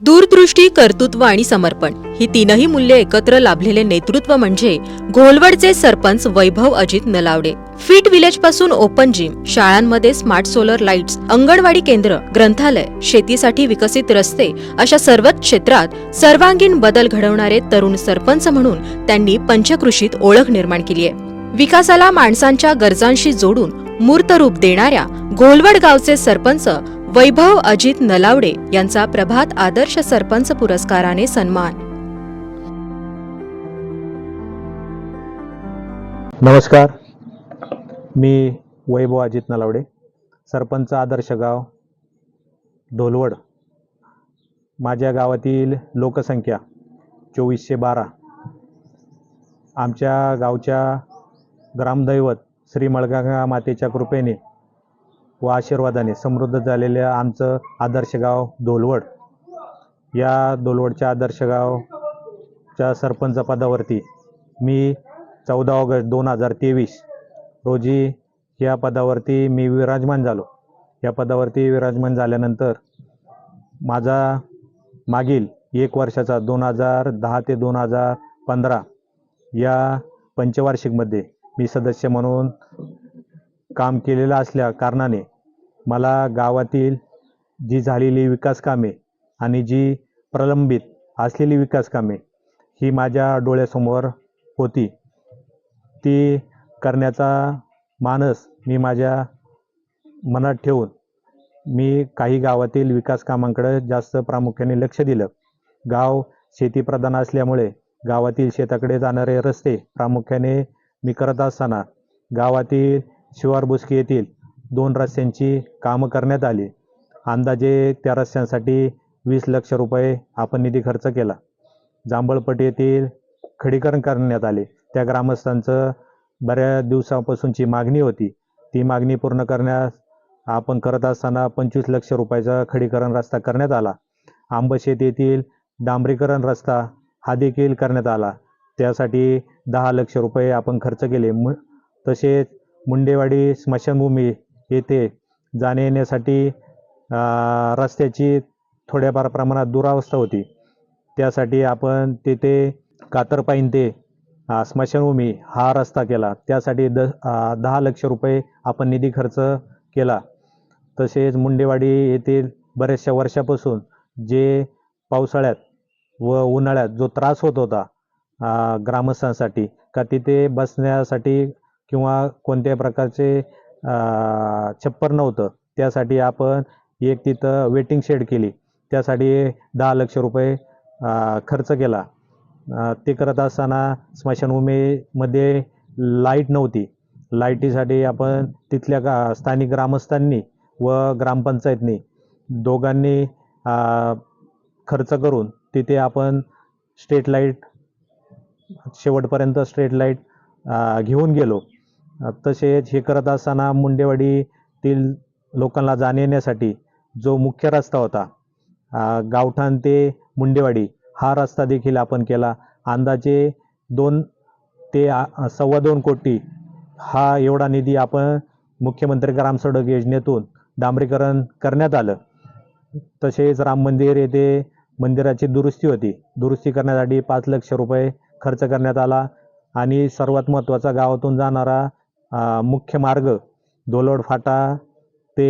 दूरदृष्टी कर्तृत्व आणि समर्पण ही तीनही मूल्ये एकत्र लाभलेले नेतृत्व म्हणजे घोलवडचे सरपंच वैभव अजित नलावडे. फिट विलेजपासून ओपन जिम शाळांमध्ये स्मार्ट सोलर लाईट्स अंगणवाडी केंद्र ग्रंथालय शेतीसाठी विकसित रस्ते अशा सर्वच क्षेत्रात सर्वांगीण बदल घडवणारे तरुण सरपंच म्हणून त्यांनी पंचकृषीत ओळख निर्माण केली आहे. विकासाला माणसांच्या गरजांशी जोडून मूर्त रूप देणाऱ्या घोलवड गावचे सरपंच वैभव अजित नलावडे यांचा प्रभात आदर्श सरपंच पुरस्काराने सन्मान. नमस्कार. मी वैभव अजित नलावडे सरपंच आदर्श गाव ढोलवड. माझ्या गावातील लोकसंख्या चोवीसशे बारा. आमच्या गावच्या ग्रामदैवत श्री मळगंगा मातेच्या कृपेने व आशीर्वादाने समृद्ध झालेलं आमचं आदर्श गाव धोलवड. या धोलवडच्या आदर्श गावच्या सरपंच पदावरती मी चौदा ऑगस्ट दोन हजार तेवीस रोजी या पदावरती मी विराजमान झालो. या पदावरती विराजमान झाल्यानंतर माझा मागील एक वर्षाचा दोन हजार दहा ते दोन हजार पंधरा या पंचवार्षिकमध्ये मी सदस्य म्हणून काम केलेलं असल्या कारणाने मला गावातील जी झालेली विकास कामे आणि जी प्रलंबित असलेली विकास कामे ही माझ्या डोळ्यासमोर होती. ती करण्याचा मानस मी माझ्या मनात ठेवून मी काही गावातील विकास कामांकडे जास्त प्रामुख्याने लक्ष दिलं. गाव शेतीप्रधान असल्यामुळे गावातील शेताकडे जाणारे रस्ते प्रामुख्याने मी करत असताना गावातील शिवार बुस्की येथील दोन रस्त्यांची कामं करण्यात आली. अंदाजे त्या रस्त्यांसाठी वीस लक्ष रुपये आपण निधी खर्च केला. जांभळपट येथील खडीकरण करण्यात आले. त्या ग्रामस्थांचं बऱ्याच दिवसापासूनची मागणी होती. ती मागणी पूर्ण करण्यास आपण करत असताना पंचवीस लक्ष रुपयाचा खडीकरण रस्ता करण्यात आला. आंबशेत येथील डांबरीकरण रस्ता हा देखील करण्यात आला. त्यासाठी दहा लक्ष रुपये आपण खर्च केले. म तसेच मुंडेवाडी स्मशानभूमी येथे जाण्या येण्यासाठी रस्त्याची थोड्याफार प्रमाणात दुरावस्था होती. त्यासाठी आपण तेथे कातरपाईन ते स्मशानभूमी हा रस्ता केला. त्यासाठी द दहा लक्ष रुपये आपण निधी खर्च केला. तसेच मुंडेवाडी येथील बऱ्याचशा वर्षापासून जे पावसाळ्यात व उन्हाळ्यात जो त्रास होत होता ग्रामस्थांसाठी का तिथे बसण्यासाठी किंवा कोणत्याही प्रकारचे छप्पर नव्हतं. त्यासाठी आपण एक तिथं वेटिंग शेड केली. त्यासाठी दहा लक्ष रुपये खर्च केला. ते करत असताना स्मशानभूमीमध्ये लाइट नव्हती. लाईटीसाठी आपण तिथल्या गा स्थानिक ग्रामस्थांनी व ग्रामपंचायतनी दोघांनी खर्च करून तिथे आपण स्ट्रीट लाइट शेवटपर्यंत स्ट्रीट लाइट घेऊन गेलो. तसेच हे करत असताना मुंडेवाडीतील लोकांना जाण्यासाठी जो मुख्य रस्ता होता गावठाण ते मुंडेवाडी हा रस्ता देखील आपण केला. अंदाजे दोन ते सव्वा दोन कोटी हा एवढा निधी आपण मुख्यमंत्री ग्रामसडक योजनेतून डांबरीकरण करण्यात आलं. तसेच राम मंदिर येथे मंदिराची दुरुस्ती होती. दुरुस्ती करण्यासाठी पाच लक्ष रुपये खर्च करण्यात आला आणि सर्वात महत्त्वाचा गावातून जाणारा मुख्य मार्ग दोलोड फाटा ते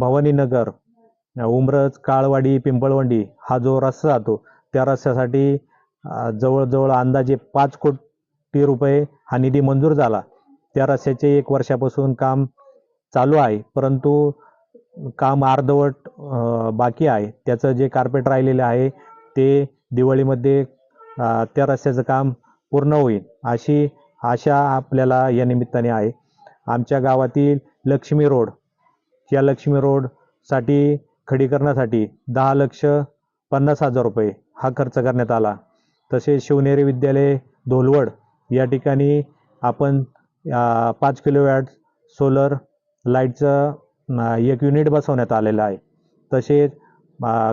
भवानीनगर उमरज काळवाडी पिंपळवंडी हा जो रस्ता जातो त्या रस्त्यासाठी जवळजवळ अंदाजे पाच कोटी रुपये हा निधी मंजूर झाला. त्या रस्त्याचे एक वर्षापासून काम चालू आहे परंतु काम अर्धवट बाकी आहे. त्याचं जे कार्पेट राहिलेलं आहे ते दिवाळीमध्ये त्या रस्त्याचं काम पूर्ण होईल. अशी आशा आपल्याला या निमित्ताने आहे. आमच्या गावातील लक्ष्मी रोड या लक्ष्मी रोडसाठी खडीकरणासाठी दहा लक्ष पन्नास हजार रुपये हा खर्च करण्यात आला. तसेच शिवनेरी विद्यालय धोलवड या ठिकाणी आपण पाच किलो वॅट सोलर लाईटचं एक युनिट बसवण्यात आलेलं आहे. तसेच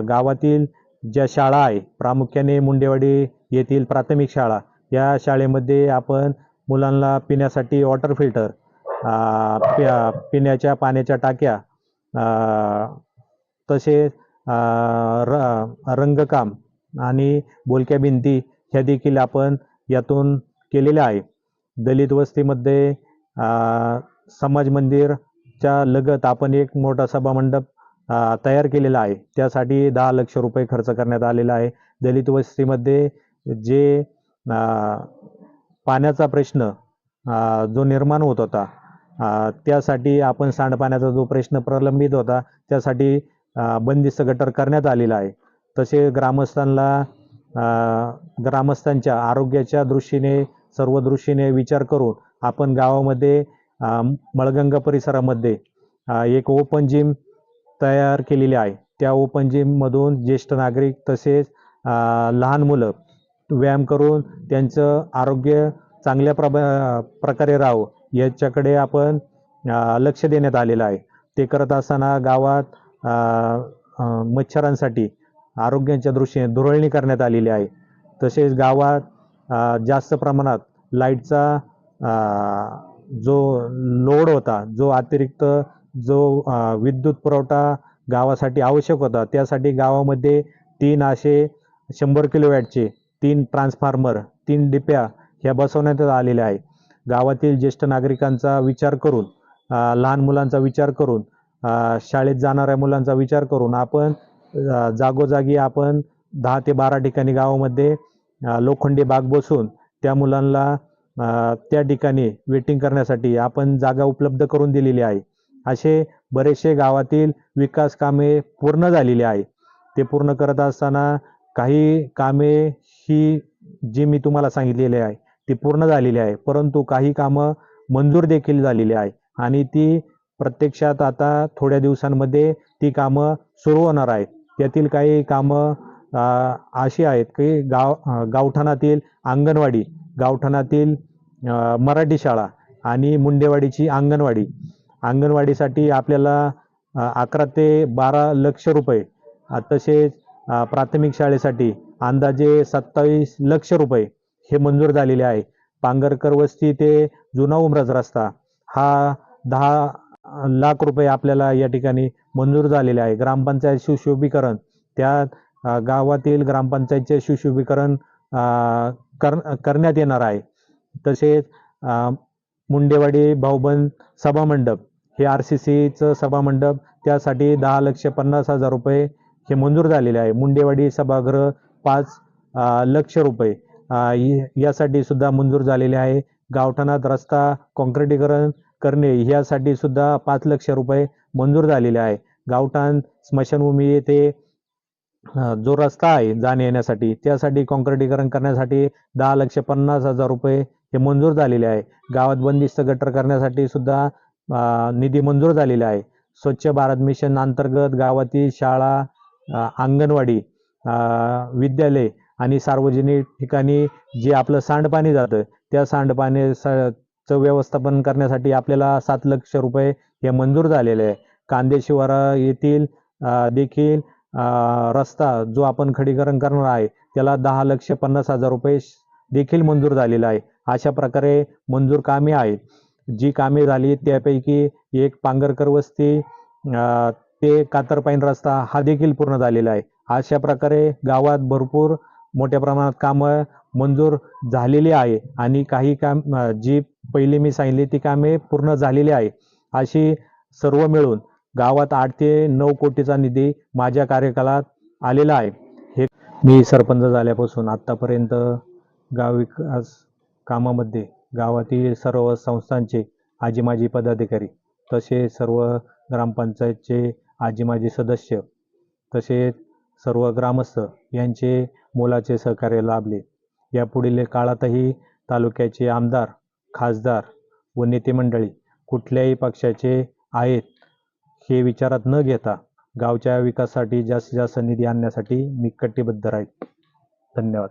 गावातील ज्या शाळा आहे प्रामुख्याने मुंडेवाडी येथील प्राथमिक शाळा या शाळेमध्ये आपण मुलांना पिण्यासाठी वॉटर फिल्टर प्या- पिण्याच्या पाण्याच्या टाक्या तसे तसेच र रंगकाम आणि बोलक्या भिंती ह्या देखील आपण यातून केलेल्या आहे. दलित वस्तीमध्ये समाज मंदिरच्या लगत आपण एक मोठा सभामंडप तयार केलेला आहे. त्यासाठी दहा लक्ष रुपये खर्च करण्यात आलेला आहे. दलित वस्तीमध्ये जे पाण्याचा प्रश्न जो निर्माण होत होता त्यासाठी आपण सांडपाण्याचा जो प्रश्न प्रलंबित होता त्यासाठी बंदिस्त गटर करण्यात आलेला आहे. तसे ग्रामस्थांना ग्रामस्थांच्या आरोग्याच्या दृष्टीने सर्व दृष्टीने विचार करून आपण गावामध्ये मळगंगा परिसरामध्ये एक ओपन जिम तयार केलेली आहे. त्या ओपन जिममधून ज्येष्ठ नागरिक तसेच लहान मुलं व्यायाम करून त्यांचं आरोग्य चांगल्या प्रब प्रकारे राहावं याच्याकडे आपण लक्ष देण्यात आलेलं आहे. ते करत असताना गावात मच्छरांसाठी आरोग्याच्या दृष्टीने धुरळणी करण्यात आलेली आहे. तसेच गावात जास्त प्रमाणात लाईटचा जो लोड होता जो अतिरिक्त जो विद्युत पुरवठा गावासाठी आवश्यक होता त्यासाठी गावामध्ये तीन असे शंभर किलोवॅटचे तीन ट्रान्सफॉर्मर तीन डिप्या ह्या बसवण्यात आलेल्या आहे गावातील ज्येष्ठ नागरिकांचा विचार करून लहान मुलांचा विचार करून शाळेत जाणाऱ्या मुलांचा विचार करून आपण जागोजागी आपण दहा ते बारा ठिकाणी गावामध्ये लोखंडी बाग बसून त्या मुलांना त्या ठिकाणी वेटिंग करण्यासाठी आपण जागा उपलब्ध करून दिलेली आहे. असे बरेचसे गावातील विकास कामे पूर्ण झालेली आहे ते पूर्ण करत असताना काही कामे ही जी मी तुम्हाला सांगितलेली आहे ती पूर्ण झालेली आहे. परंतु काही कामं मंजूर देखील झालेली आहे. आणि ती प्रत्यक्षात आता थोड्या दिवसांमध्ये ती कामं सुरू होणार आहेत. त्यातील काही कामं अशी आहेत की गाव गावठाणातील अंगणवाडी गावठाणातील मराठी शाळा आणि मुंडेवाडीची अंगणवाडी. अंगणवाडीसाठी आपल्याला अकरा ते बारा लक्ष रुपये तसेच प्राथमिक शाळेसाठी अंदाजे सत्तावीस लक्ष रुपये हे मंजूर झालेले आहे. पांगरकर वस्ती ते जुना उमराज रस्ता हा दहा लाख रुपये आपल्याला या ठिकाणी मंजूर झालेले आहे. ग्रामपंचायत सुशोभीकरण त्या गावातील ग्रामपंचायतचे सुशोभीकरण कर करण्यात येणार आहे. तसेच मुंडेवाडी भाऊबंद सभामंडप हे आर सी सीचं सभामंडप त्यासाठी दहा लक्ष पन्नास हजार रुपये हे मंजूर झालेले आहे. मुंडेवाडी सभागृह पाच लक्ष रुपये यासाठी सुद्धा मंजूर झालेले आहे. गावठाणात रस्ता काँक्रिटीकरण करणे यासाठी सुद्धा पाच लक्ष रुपये मंजूर झालेले आहे. गावठाण स्मशानभूमी येथे जो रस्ता आहे जाण्या येण्यासाठी त्यासाठी काँक्रिटीकरण करण्यासाठी दहा लक्ष पन्नास हजार रुपये हे मंजूर झालेले आहे. गावात बंदिस्त गटर करण्यासाठी सुद्धा निधी मंजूर झालेला आहे. स्वच्छ भारत मिशन अंतर्गत गावातील शाळा अंगणवाडी विद्यालय आणि सार्वजनिक ठिकाणी जे आपलं सांडपाणी जातं त्या सांडपाणी स- चं व्यवस्थापन करण्यासाठी आपल्याला सात लक्ष रुपये हे मंजूर झालेले आहे. कांदे शिवारा येथील देखील रस्ता जो आपण खडीकरण करणार आहे त्याला दहा लक्ष पन्नास हजार रुपये देखील मंजूर झालेला आहे. अशा प्रकारे मंजूर कामे आहेत. जी कामे झाली त्यापैकी एक पांगरकर वस्ती ते कातरपाईन रस्ता हा देखील पूर्ण झालेला आहे. अशा प्रकारे गावात भरपूर मोठ्या प्रमाणात कामं मंजूर झालेली आहे आणि काही काम जी पहिली मी सांगितली ती कामे पूर्ण झालेली आहे. अशी सर्व मिळून गावात आठ ते नऊ कोटीचा निधी माझ्या कार्यकालात आलेला आहे. हे मी सरपंच झाल्यापासून आत्तापर्यंत गाव विकास कामामध्ये गावातील सर्व संस्थांचे आजी माजी पदाधिकारी तसे सर्व ग्रामपंचायतचे आजी माजी सदस्य तसेच सर्व ग्रामस्थ यांचे मोलाचे सहकार्य लाभले. यापुढील काळातही तालुक्याचे आमदार खासदार व नेते मंडळी कुठल्याही पक्षाचे आहेत हे विचारात न घेता गावच्या विकासासाठी जास्तीत जास्त निधी आणण्यासाठी मी कटिबद्ध राहील. धन्यवाद.